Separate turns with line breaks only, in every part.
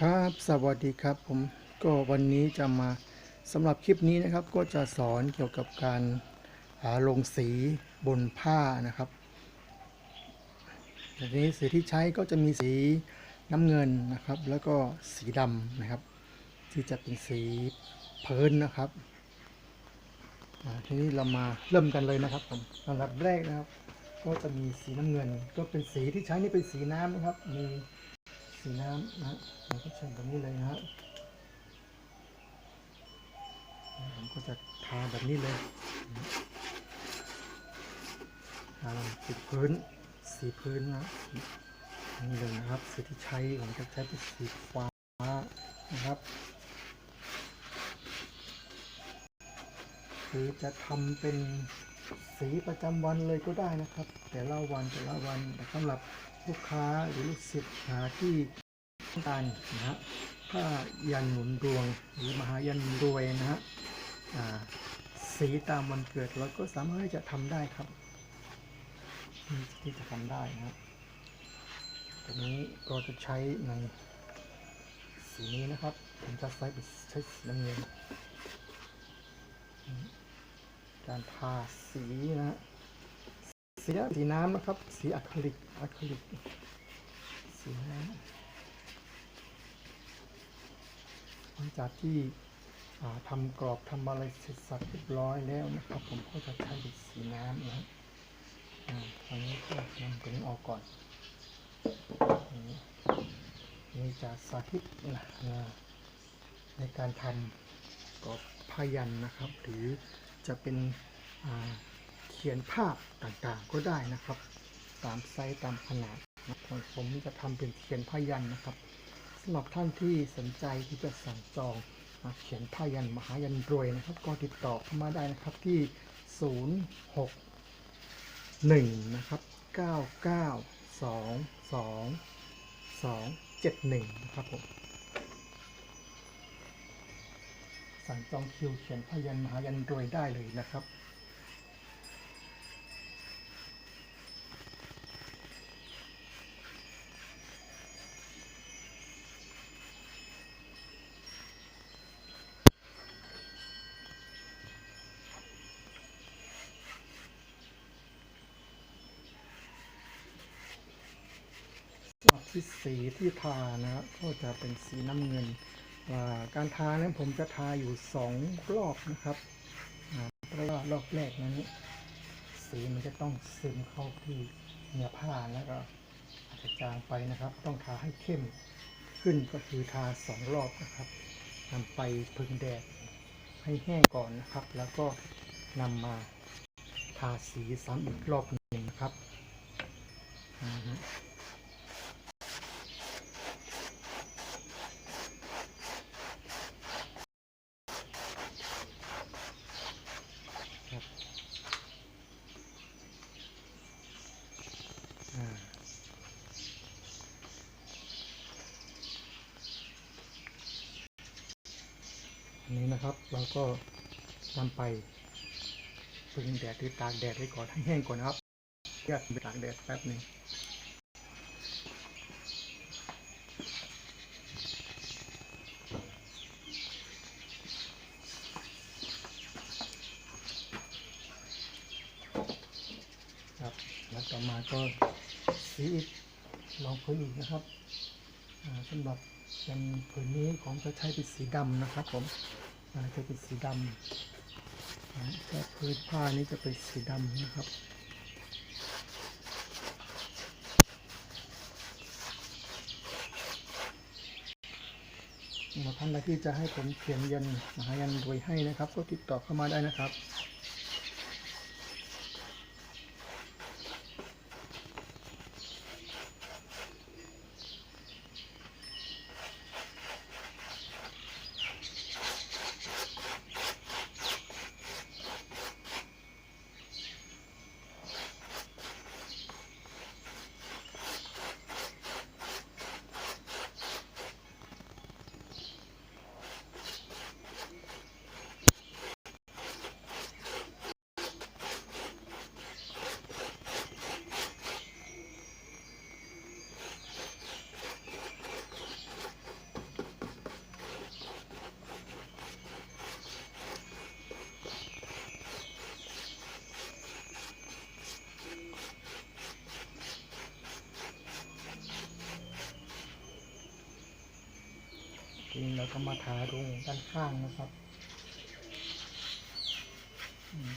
ครับสวัสดีครับผมก็วันนี้จะมาสำหรับคลิปนี้นะครับ ก็จะสอนเกี่ยวกับการหาลงสีบนผ้านะครับทีนี้สีที่ใช้ก็จะมีสีน้ำเงินนะครับ แล้วก็สีดำนะครับ ที่จะเป็นสีเพิร์นนะครับทีนี้เรามาเริ่มกันเลยนะครับผมสำหรับแรกนะครับ ก็จะมีสีน้ำเงิน ก็เป็นสีที่ใช้นี่เป็นสีน้ำนะครับมี สีน้ำนะเราก็ใช้แบบนี้เลยนะฮะผมก็จะทาแบบนี้เลยทาลงสีพื้น สีพื้นนะนี่เลยนะครับสีที่ใช้ผมจะใช้เป็นสีฟ้านะครับหรือจะทำเป็น สีประจำวันเลยก็ได้นะครับ แต่ละวันแต่ละวันแต่สำหรับลูกค้าหรือลูกศิษย์หาที่ต้องการนะฮะถ้ายันหนุนดวงหรือมหายันรวยนะฮะสีตามวันเกิดเราก็สามารถที่จะทำได้ครับ ที่จะทำได้นะฮะตัวนี้ก็จะใช้ในสีนี้นะครับผมจะใช้เป็นใช้สีน้ำเงิน การทาสีนะฮะสีสีน้ำนะครับ สีอะคริลิกอะคริลิกสีน้ำหลังจากที่อ่าทำกรอบทำอะไรเสร็จสับเรียบร้อยแล้วนะครับ ผมก็จะใช้สีน้ำนะครับอ่าตอนนี้ก็นำตัวนี้ออกก่อนนี่นี่จะสาธิตนะในการทำกรอบพยันนะครับ หรือ จะเป็นเขียนภาพต่างๆก็ได้นะครับ ตามไซส์ตามขนาดนะของผมจะทำเป็นเขียนพยันนะครับสำหรับท่านที่สนใจที่จะสั่งจองเขียนผ้ายันมหายันรวยนะครับ ก็ติดต่อเข้ามาได้นะครับที่ 061นะครับ9922271 นะครับผม สั่งจองคิวเขียนผ้ายันมหายันรวยได้เลยนะครับหรับที่สีที่ทานะก็จะเป็นสีน้ำเงิน การทานั้นผมจะทาอยู่สองรอบนะครับเพราะว่ารอบแรกนั้นสีมันจะต้องซึมเข้าที่เนื้อผ้าแล้วก็อาจจะจางไปนะครับ ต้องทาให้เข้มขึ้นก็คือทาสองรอบนะครับนำไปพึ่งแดดให้แห้งก่อนนะครับ แล้วก็นำมาทาสีซ้ำอีกรอบหนึ่งนะครับอ่าฮะ อ่าอั นี้นะครับ เราก็นำไปพึ่งแดดหรือตากแดดไว้ก่อนให้แห้งก่อนนะครับแยกไปตากแดดแป๊บหนึ่งครับแล้วต่อมาก็สีอีกลองพื้นอีกนะครับสำหรับ เป็นผืนนี้ผมจะใช้เป็นสีดำนะครับ ผมจะเป็นสีดำอ่าแต่พื้นผ้านี้จะเป็นสีดำนะครับสำหรับท่านใดที่จะให้ผมเขียนยันมหายันรวยให้นะครับ ก็ติดต่อเข้ามาได้นะครับ ทีนี้เราก็มาทาตรงด้านข้างนะครับอืม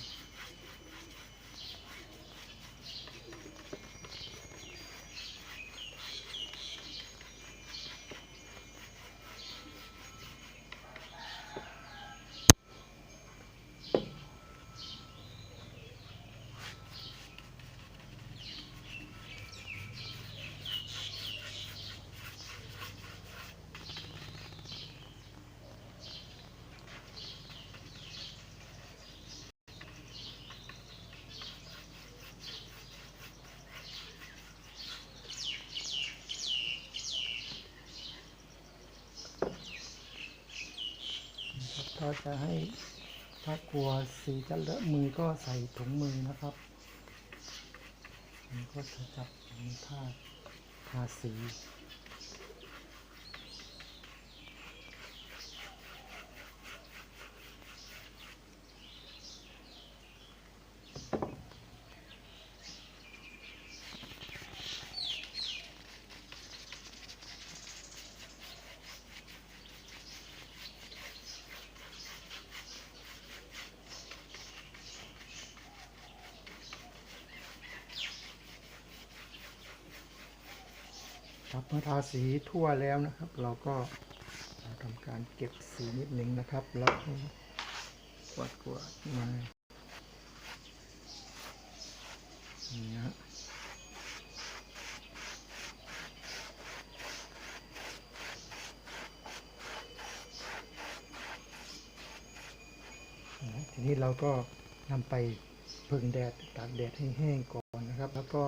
ก็จะให้ถ้ากลัวสีจะเลอะมือก็ใส่ถุงมือนะครับมันก็จะจับมือผ้าทาสี ครับเมื่อทาสีทั่วแล้วนะครับ เราก็ทำการเก็บสีนิดหนึ่งนะครับ แล้วกวาดกวาดมาอย่นี้ฮะทีนี้เราก็นำไปพึ่งแดดตากแดดให้แห้งก่อนนะครับ แล้วก็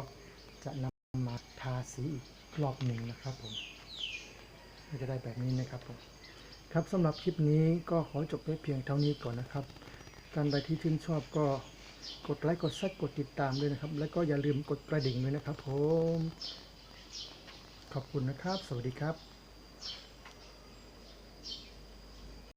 จะนำ มาทาสีอีกรอบหนึ่งนะครับผมก็จะได้แบบนี้นะครับผมครับสำหรับคลิปนี้ก็ขอจบไว้เพียงเท่านี้ก่อนนะครับการใดที่ชื่นชอบก็กดไลค์กดซับกดติดตามด้วยนะครับ แล้วก็อย่าลืมกดกระดิ่งด้วยนะครับผม ขอบคุณนะครับ สวัสดีครับ